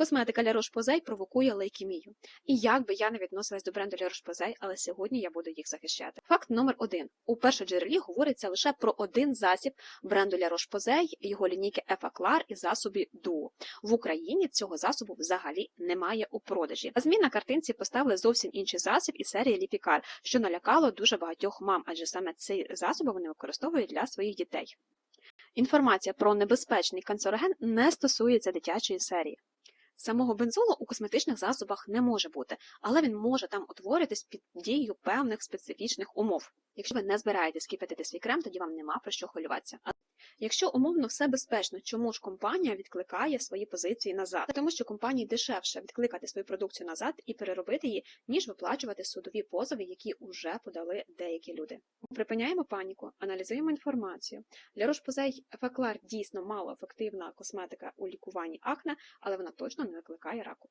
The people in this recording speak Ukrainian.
Косметика La Roche-Posay провокує лейкемію. І як би я не відносилась до бренду La Roche-Posay, але сьогодні я буду їх захищати. Факт номер один: у першоджерелі говориться лише про один засіб бренду La Roche-Posay, його лінійки Effaclar і засобі Duo. В Україні цього засобу взагалі немає у продажі. А змін на картинці поставили зовсім інший засіб із серії Ліпікар, що налякало дуже багатьох мам, адже саме цей засіб вони використовують для своїх дітей. Інформація про небезпечний канцероген не стосується дитячої серії. Самого бензолу у косметичних засобах не може бути, але він може там утворитись під дією певних специфічних умов. Якщо ви не збираєтесь кипятити свій крем, тоді вам нема про що хвилюватися. Якщо умовно все безпечно, чому ж компанія відкликає свої позиції назад? Тому що компанії дешевше відкликати свою продукцію назад і переробити її, ніж виплачувати судові позови, які вже подали деякі люди. Припиняємо паніку, аналізуємо інформацію. Для Roche-Posay Effaclar дійсно мало ефективна косметика у лікуванні акне, але вона точно не викликає раку.